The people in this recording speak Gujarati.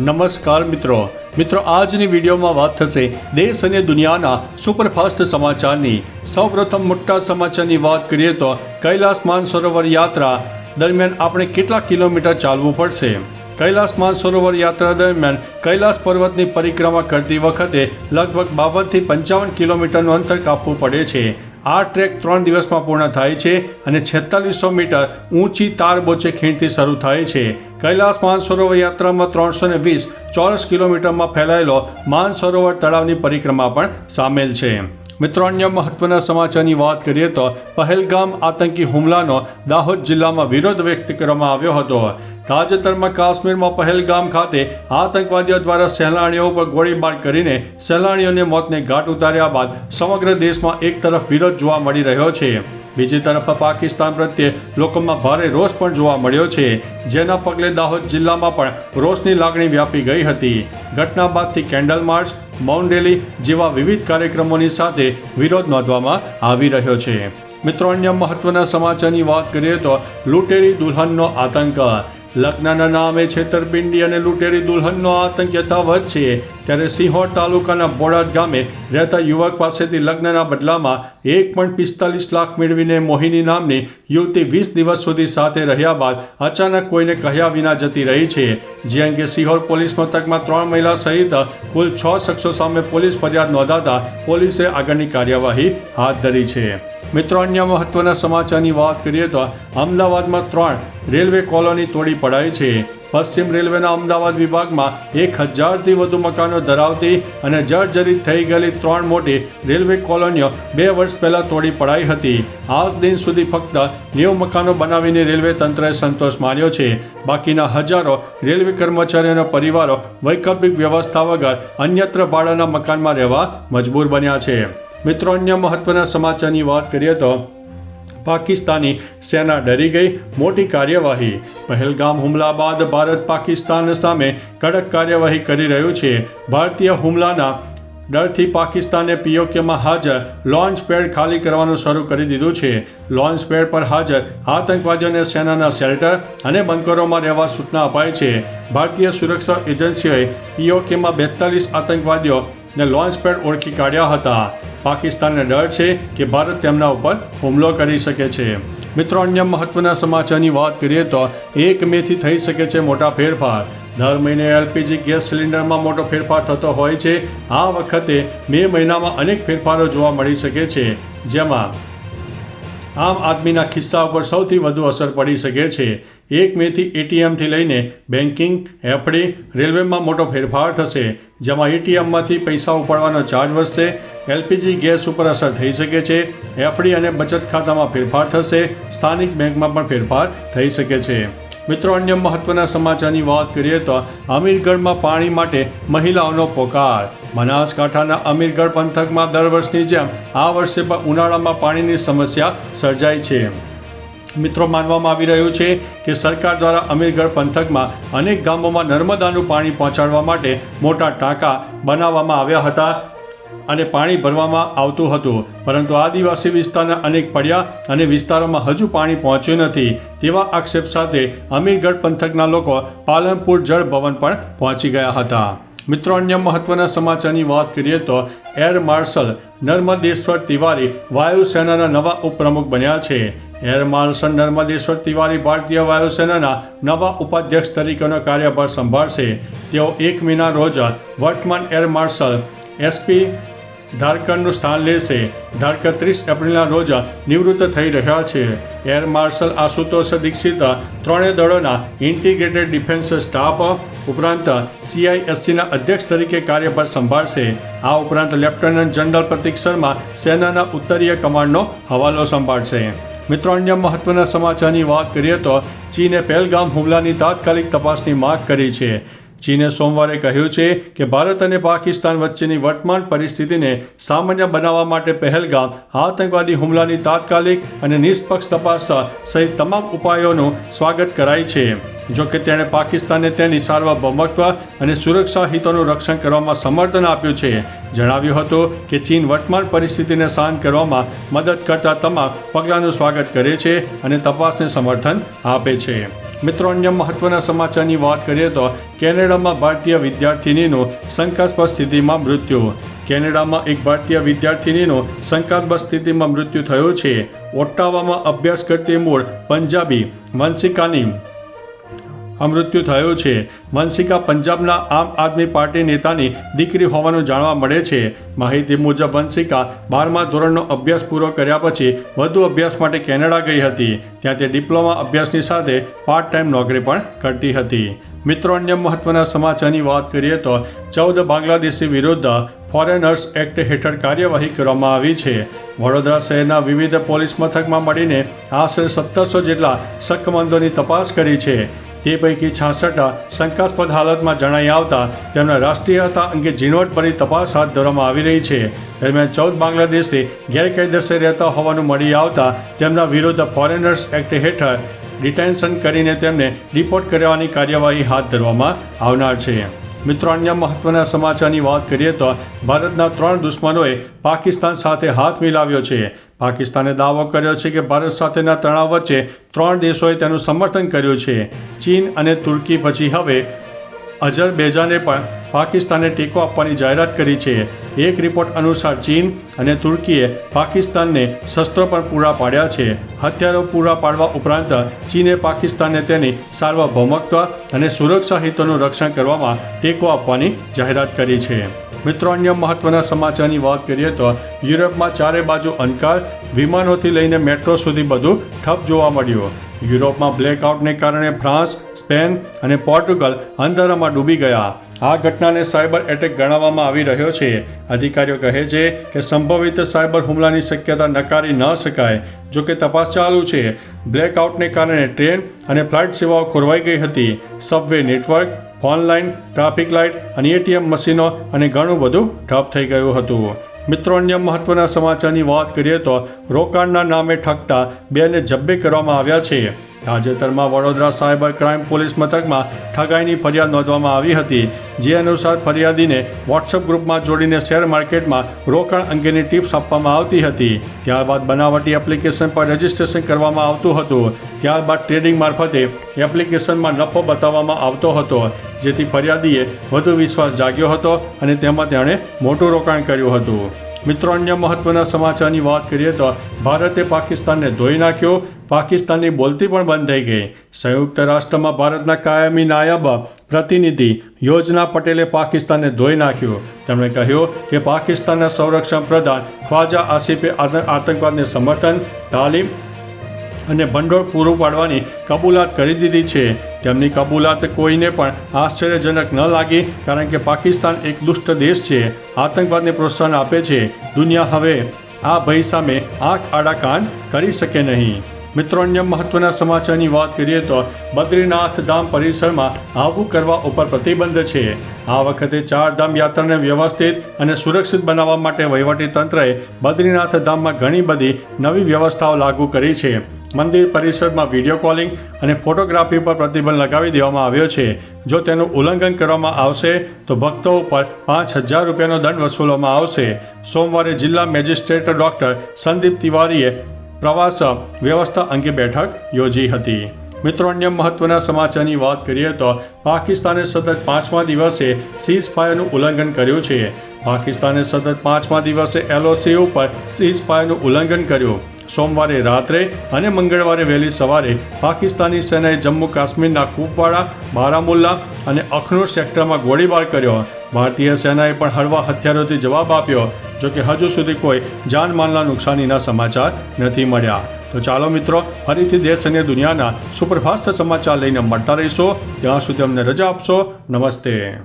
નમસ્કાર મિત્રો. મિત્રો, આજની વિડીયોમાં વાત થશે દેશ અને દુનિયાના સુપરફાસ્ટ સમાચારની. સૌપ્રથમ મોટા સમાચારની વાત કરીએ તો કૈલાસ માનસરોવર યાત્રા દરમિયાન આપણે કેટલા કિલોમીટર ચાલવું પડશે? કૈલાસ માનસરોવર યાત્રા દરમિયાન કૈલાસ પર્વતની પરિક્રમા કરતી વખતે લગભગ બાવનથી પંચાવન કિલોમીટરનું અંતર કાપવું પડે છે. આ ટ્રેક ત્રણ દિવસમાં પૂર્ણ થાય છે અને છેતાલીસો મીટર ઊંચી તાર બોચે ખીણથી શરૂ થાય છે. કૈલાસ માનસરોવર યાત્રામાં ત્રણસો ને વીસ ચોરસ કિલોમીટરમાં ફેલાયેલો માનસરોવર તળાવની પરિક્રમા પણ સામેલ છે. મિત્રો, અન્ય મહત્વના સમાચારની વાત કરીએ તો પહેલગામ આતંકી હુમલાનો દાહોદ જિલ્લામાં વિરોધ વ્યક્ત કરવામાં આવ્યો હતો. તાજેતરમાં કાશ્મીરમાં પહેલગામ ખાતે આતંકવાદીઓ દ્વારા સહેલાણીઓ પર ગોળીબાર કરીને સહેલાણીઓને મોતને ઘાટ ઉતાર્યા બાદ સમગ્ર દેશમાં એક તરફ વિરોધ જોવા મળી રહ્યો છે. બીજી તરફ પાકિસ્તાન પ્રત્યે લોકોમાં ભારે રોષ પણ જોવા મળ્યો છે. જેના પગલે દાહોદ જિલ્લામાં પણ રોષની લાગણી વ્યાપી ગઈ હતી. ઘટના બાદથી કેન્ડલ માર્ચ મૌન રેલી જેવા વિવિધ કાર્યક્રમોની સાથે વિરોધ નોંધવામાં આવી રહ્યો છે. મિત્રો, અન્ય મહત્વના સમાચારની વાત કરીએ તો લૂંટેરી દુલ્હનનો આતંક. લગ્નના નામે છેતરપિંડી અને લૂંટેરી દુલ્હનનો આતંક યથાવત છે. ત્યારે સિંહોર તાલુકાના બોડાદ ગામે રહેતા યુવક પાસેથી લગ્નના બદલામાં એક પોઈન્ટ પિસ્તાલીસ લાખ મેળવીને મોહિની નામની યુવતી વીસ દિવસ સુધી સાથે રહ્યા બાદ અચાનક કોઈને કહ્યા વિના જતી રહી છે. જે અંગે સિહોર પોલીસ મથકમાં ત્રણ મહિલા સહિત કુલ છ શખ્સો સામે પોલીસ ફરિયાદ નોંધાતા પોલીસે આગળની કાર્યવાહી હાથ ધરી છે. મિત્રો, અન્ય મહત્વના સમાચારની વાત કરીએ તો અમદાવાદમાં ત્રણ રેલવે કોલોની તોડી પડાઈ છે. પશ્ચિમ રેલવેના અમદાવાદ વિભાગમાં એક હજારથી વધુ મકાનો ધરાવતી અને જર્જરિત થઈ ગયેલી ત્રણ મોટી રેલવે કોલોનીઓ બે વર્ષ પહેલાં તોડી પડાઈ હતી. આજ દિન સુધી ફક્ત નેવ મકાનો બનાવીને રેલવે તંત્રએ સંતોષ માન્યો છે. બાકીના હજારો રેલવે કર્મચારીઓના પરિવારો વૈકલ્પિક વ્યવસ્થા વગર અન્યત્ર ભાડાના મકાનમાં રહેવા મજબૂર બન્યા છે. મિત્રો, અન્ય મહત્વના સમાચારની વાત કરીએ તો પાકિસ્તાની સેના ડરી ગઈ. મોટી કાર્યવાહી. પહેલગામ હુમલા બાદ ભારત પાકિસ્તાન સામે કડક કાર્યવાહી કરી રહ્યું છે. ભારતીય હુમલાના ડરથી પાકિસ્તાને પીઓકેમાં હાજર લોન્ચ પેડ ખાલી કરવાનું શરૂ કરી દીધું છે. લોન્ચ પેડ પર હાજર આતંકવાદીઓને સેનાના શેલ્ટર અને બંકરોમાં રહેવા સૂચના અપાઈ છે. ભારતીય સુરક્ષા એજન્સીઓએ પીઓકેમાં બેતાલીસ આતંકવાદીઓ ને લોન્ચ પેડ ઓળખી કાઢ્યા હતા. પાકિસ્તાનને ડર છે કે ભારત તેમના ઉપર હુમલો કરી શકે છે. મિત્રો, અન્ય મહત્વના સમાચારની વાત કરીએ તો એક મેથી થઈ શકે છે મોટા ફેરફાર. દર મહિને એલપીજી ગેસ સિલિન્ડરમાં મોટો ફેરફાર થતો હોય છે. આ વખતે મે મહિનામાં અનેક ફેરફારો જોવા મળી શકે છે. જેમાં આમ આદમીના ખિસ્સા ઉપર સૌથી વધુ અસર પડી શકે છે. એક મેથી એટીએમથી લઈને બેન્કિંગ, એફડી, રેલવેમાં મોટો ફેરફાર થશે, જેમાં એટીએમમાંથી પૈસા ઉપાડવાનો ચાર્જ વધશે, એલપીજી ગેસ ઉપર અસર થઈ શકે છે, એફડી અને બચત ખાતામાં ફેરફાર થશે, સ્થાનિક બેંકમાં પણ ફેરફાર થઈ શકે છે. મિત્રો, અન્ય મહત્વના સમાચારની વાત કરીએ તો અમીરગઢમાં પાણી માટે મહિલાઓનો પોકાર બનાસકાંઠાના અમીરગઢ પંથકમાં દર વર્ષની જેમ આ વર્ષે પણ ઉનાળામાં પાણીની સમસ્યા સર્જાય છે. મિત્રો, માનવામાં આવી રહ્યું છે કે સરકાર દ્વારા અમીરગઢ પંથકમાં અનેક ગામોમાં નર્મદાનું પાણી પહોંચાડવા માટે મોટા ટાંકા બનાવવામાં આવ્યા હતા અને પાણી ભરવામાં આવતું હતું. પરંતુ આદિવાસી વિસ્તારના અનેક પડ્યા અને વિસ્તારોમાં હજુ પાણી પહોંચ્યું નથી. તેવા આક્ષેપ સાથે અમીરગઢ પંથકના લોકો પાલનપુર જળ ભવન પણ પહોંચી ગયા હતા. મિત્રો, અન્ય મહત્વના સમાચારની વાત કરીએ તો એર માર્શલ નર્મદેશ્વર તિવારી વાયુસેનાના નવા ઉપપ્રમુખ બન્યા છે. એર માર્શલ નર્મદેશ્વર તિવારી ભારતીય વાયુસેનાના નવા ઉપાધ્યક્ષ તરીકેનો કાર્યભાર સંભાળશે. તેઓ એક મહિના રોજ વર્તમાન એર માર્શલ એસપી ધારકરનું સ્થાન લેશે. ધારકર ત્રીસ એપ્રિલના રોજ નિવૃત્ત થઈ રહ્યા છે. એર માર્શલ આશુતોષ દીક્ષિત ત્રણેય દળોના ઇન્ટિગ્રેટેડ ડિફેન્સ સ્ટાફ ઉપરાંત સીઆઈએસસીના અધ્યક્ષ તરીકે કાર્યભાર સંભાળશે. આ ઉપરાંત લેફ્ટનન્ટ જનરલ પ્રતિક શર્મા સેનાના ઉત્તરીય કમાન્ડનો હવાલો સંભાળશે. મિત્રો, અન્ય મહત્વના સમાચારની વાત કરીએ તો ચીને પહેલગામ હુમલાની તાત્કાલિક તપાસની માગ કરી છે. ચીને સોમવારે કહ્યું છે કે ભારત અને પાકિસ્તાન વચ્ચેની વર્તમાન પરિસ્થિતિને સામાન્ય બનાવવા માટે પહેલગામ, આતંકવાદી હુમલાની તાત્કાલિક અને નિષ્પક્ષ તપાસ સહિત તમામ ઉપાયોનું સ્વાગત કરાય છે. જો કે તેણે પાકિસ્તાનને તેની સાર્વભૌમત્વ અને સુરક્ષા હિતોનું રક્ષણ કરવામાં સમર્થન આપ્યું છે. જણાવ્યું હતું કે ચીન વર્તમાન પરિસ્થિતિને શાંત કરવામાં મદદ કરતા તમામ પગલાંનું સ્વાગત કરે છે અને તપાસને સમર્થન આપે છે. મિત્રો, અન્ય મહત્વના સમાચારની વાત કરીએ તો કેનેડામાં ભારતીય વિદ્યાર્થિનીનું શંકાસ્પદ સ્થિતિમાં મૃત્યુ. કેનેડામાં એક ભારતીય વિદ્યાર્થિનીનું શંકાસ્પદ સ્થિતિમાં મૃત્યુ થયું છે. ઓટ્ટાવામાં અભ્યાસ કરતી મૂળ પંજાબી વંશિકાની મૃત્યુ થયું છે. વંશિકા પંજાબના આમ આદમી પાર્ટી નેતાની દીકરી હોવાનું જાણવા મળે છે. માહિતી મુજબ વંશિકા બારમા ધોરણનો અભ્યાસ પૂરો કર્યા પછી વધુ અભ્યાસ માટે કેનેડા ગઈ હતી. ત્યાં તે ડિપ્લોમા અભ્યાસની સાથે પાર્ટ ટાઈમ નોકરી પણ કરતી હતી. મિત્રો, અન્ય મહત્વના સમાચારની વાત કરીએ તો ચૌદ બાંગ્લાદેશી વિરુદ્ધ ફોરેનર્સ એક્ટ હેઠળ કાર્યવાહી કરવામાં આવી છે. વડોદરા શહેરના વિવિધ પોલીસ મથકમાં મળીને આશરે સત્તરસો જેટલા શકમંદોની તપાસ કરી છે. તે પૈકી છાસઠ શંકાસ્પદ હાલતમાં જણાઈ આવતા તેમના રાષ્ટ્રીયતા અંગે ઝીણવટભરી તપાસ હાથ ધરવામાં આવી રહી છે. દરમિયાન ચૌદ બાંગ્લાદેશથી ગેરકાયદેસર રહેતા હોવાનું મળી આવતા તેમના વિરુદ્ધ ફોરેનર્સ એક્ટ હેઠળ ડિટેન્શન કરીને તેમને ડિપોર્ટ કરવાની કાર્યવાહી હાથ ધરવામાં આવનાર છે. મિત્રો, અન્ય મહત્વના સમાચારની વાત કરીએ તો ભારતના ત્રણ દુશ્મનોએ પાકિસ્તાન સાથે હાથ મિલાવ્યો છે. પાકિસ્તાને દાવો કર્યો છે કે ભારત સાથેના તણાવ વચ્ચે ત્રણ દેશોએ તેનું સમર્થન કર્યું છે. ચીન અને તુર્કી પછી હવે અજરબૈજાને પણ પાકિસ્તાને ટેકો આપવાની જાહેરાત કરી છે. એક રિપોર્ટ અનુસાર ચીન અને તુર્કીએ પાકિસ્તાનને શસ્ત્રો પણ પૂરા પાડ્યા છે. હથિયારો પૂરા પાડવા ઉપરાંત ચીને પાકિસ્તાનને તેની સાર્વભૌમત્વ અને સુરક્ષા હિતોનું રક્ષણ કરવામાં ટેકો આપવાની જાહેરાત કરી છે. મિત્રો, અન્ય મહત્વના સમાચારની વાત કરીએ તો યુરોપમાં ચારે બાજુ અંધકાર, વિમાનોથી લઈને મેટ્રો સુધી બધું ઠપ જોવા મળ્યું. યુરોપમાં બ્લેકઆઉટને કારણે ફ્રાન્સ, સ્પેન અને પોર્ટુગલ અંધારામાં ડૂબી ગયા. આ ઘટનાને સાયબર એટેક ગણાવવામાં આવી રહ્યો છે. અધિકારીઓ કહે છે કે સંભવિત સાયબર હુમલાની શક્યતા નકારી ન શકાય, જો કે તપાસ ચાલુ છે. બ્લેકઆઉટને કારણે ટ્રેન અને ફ્લાઇટ સેવાઓ ખોરવાઈ ગઈ હતી. Subway network, phone traffic light અને એટીએમ મશીનો અને ઘણું બધું ઠપ થઈ ગયું હતું. મિત્રો, અન્ય મહત્વના સમાચારની વાત કરીએ તો રોકાણના નામે ઠગતા બેને જબ્બે કરવામાં આવ્યા છે. તાજેતરમાં વડોદરા સાયબર ક્રાઇમ પોલીસ મથકમાં ઠગાઈની ફરિયાદ નોંધવામાં આવી હતી. જે અનુસાર ફરિયાદીને વોટ્સઅપ ગ્રુપમાં જોડીને શેર માર્કેટમાં રોકાણ અંગેની ટિપ્સ આપવામાં આવતી હતી. ત્યારબાદ બનાવટી એપ્લિકેશન પર રજિસ્ટ્રેશન કરવામાં આવતું હતું. ત્યારબાદ ટ્રેડિંગ મારફતે એપ્લિકેશનમાં નફો બતાવવામાં આવતો હતો, જેથી ફરિયાદીએ વધુ વિશ્વાસ જાગ્યો હતો અને તેમાં તેણે મોટું રોકાણ કર્યું હતું. મિત્રો, અન્ય મહત્વના સમાચારની વાત કરીએ તો ભારતે પાકિસ્તાનને ધોઈ નાખ્યો. પાકિસ્તાનની બોલતી પણ બંધ થઈ ગઈ. સંયુક્ત રાષ્ટ્રમાં ભારતના કાયમી નાયબ પ્રતિનિધિ યોજના પટેલે પાકિસ્તાનને ધોઈ નાખ્યું. તેમણે કહ્યું કે પાકિસ્તાનના સંરક્ષણ પ્રધાન ખ્વાજા આસિફે આતંકવાદને સમર્થન, તાલીમ અને ભંડોળ પૂરું પાડવાની કબૂલાત કરી દીધી છે. તેમની કબૂલાત કોઈને પણ આશ્ચર્યજનક ન લાગી, કારણ કે પાકિસ્તાન એક દુષ્ટ દેશ છે. આતંકવાદને પ્રોત્સાહન આપે છે. દુનિયા હવે આ ભય સામે આંખ આડા કાન કરી શકે નહીં. મિત્રો, અન્ય મહત્વના સમાચારની વાત કરીએ તો બદ્રીનાથ ધામ પરિસરમાં આવું કરવા ઉપર પ્રતિબંધ છે. આ વખતે ચાર ધામ યાત્રાને વ્યવસ્થિત અને સુરક્ષિત બનાવવા માટે વહીવટી તંત્રએ બદ્રીનાથ ધામમાં ઘણી બધી નવી વ્યવસ્થાઓ લાગુ કરી છે. મંદિર પરિસરમાં વીડિયો કોલિંગ અને ફોટોગ્રાફી પર પ્રતિબંધ લગાવી દેવામાં આવ્યો છે. જો તેનું ઉલ્લંઘન કરવામાં આવશે, તો ભક્તો ઉપર પાંચ હજાર રૂપિયાનો દંડ વસૂલવામાં આવશે. સોમવારે જિલ્લા મેજિસ્ટ્રેટ ડોક્ટર સંદીપ તિવારીએ પ્રવાસ વ્યવસ્થા અંગે બેઠક યોજી હતી. મિત્રો, અન્ય મહત્વના સમાચારની વાત કરીએ તો પાકિસ્તાને સતત પાંચમા દિવસે સીઝ ફાયરનું ઉલ્લંઘન કર્યું છે. પાકિસ્તાને સતત પાંચમા દિવસે એલઓસી ઉપર સીઝ ફાયરનું ઉલ્લંઘન કર્યું. સોમવારે રાત્રે અને મંગળવારે વહેલી સવારે પાકિસ્તાની સેનાએ જમ્મુ કાશ્મીરના કુપવાડા, બારામુલ્લા અને અખનૂર સેક્ટરમાં ગોળીબાર કર્યો. ભારતીય સેનાએ પણ હળવા હથિયારોથી જવાબ આપ્યો, જો કે હજુ સુધી કોઈ જાનમાલના નુકસાનીના સમાચાર નથી મળ્યા. તો ચાલો મિત્રો, ફરીથી દેશ અને દુનિયાના સુપરફાસ્ટ સમાચાર લઈને મળતા રહીશો. ત્યાં સુધી અમને રજા આપશો. નમસ્તે.